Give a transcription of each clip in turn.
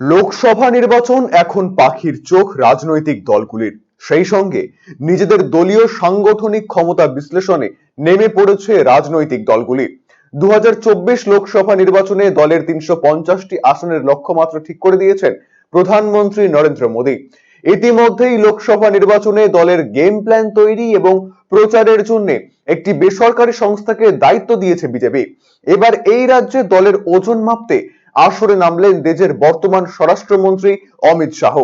লোকসভা নির্বাচন এখন পাখির চোখ রাজনৈতিক দলগুলির। সেই সঙ্গে নিজেদের দলীয় সাংগঠনিক ক্ষমতা বিশ্লেষণে নেমে পড়েছে রাজনৈতিক দলগুলি। দু লোকসভা নির্বাচনে দলের তিনশো পঞ্চাশটি আসনের লক্ষ্যমাত্রা ঠিক করে দিয়েছেন প্রধানমন্ত্রী নরেন্দ্র মোদী। ইতিমধ্যেই লোকসভা নির্বাচনে দলের গেম প্ল্যান তৈরি এবং প্রচারের জন্য একটি বেসরকারি সংস্থাকে দায়িত্ব দিয়েছে বিজেপি। এবার এই রাজ্যে দলের ওজন মাপতে আসরে নামলেন দেশের বর্তমান স্বরাষ্ট্রমন্ত্রী অমিত শাহ।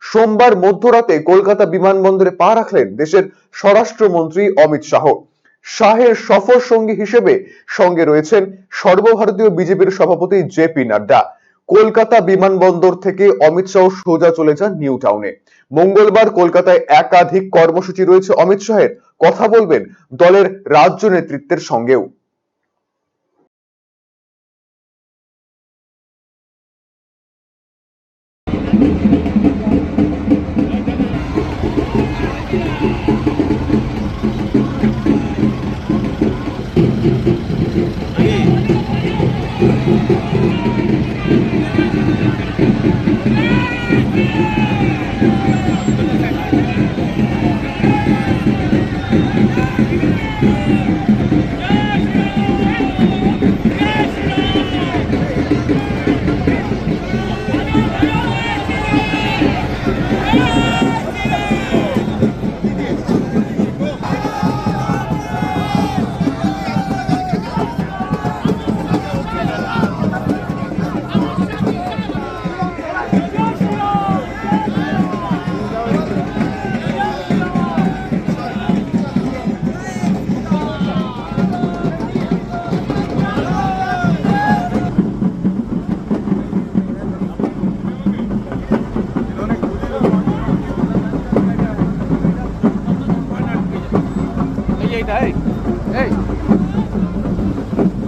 সোমবার মধ্যরাতে কলকাতা বিমানবন্দরে পা রাখলেন দেশের স্বরাষ্ট্রমন্ত্রী অমিত শাহ। শাহের সফর সঙ্গী হিসেবে সঙ্গে রয়েছেন সর্বভারতীয় বিজেপির সভাপতি জেপি নাড্ডা। কলকাতা বিমানবন্দর থেকে অমিত শাহ সোজা চলে যান নিউ টাউনে। মঙ্গলবার কলকাতায় একাধিক কর্মসূচি রয়েছে অমিত শাহের। কথা বলবেন দলের রাজ্য নেতৃত্বের সঙ্গেও। এই এইটা এই এই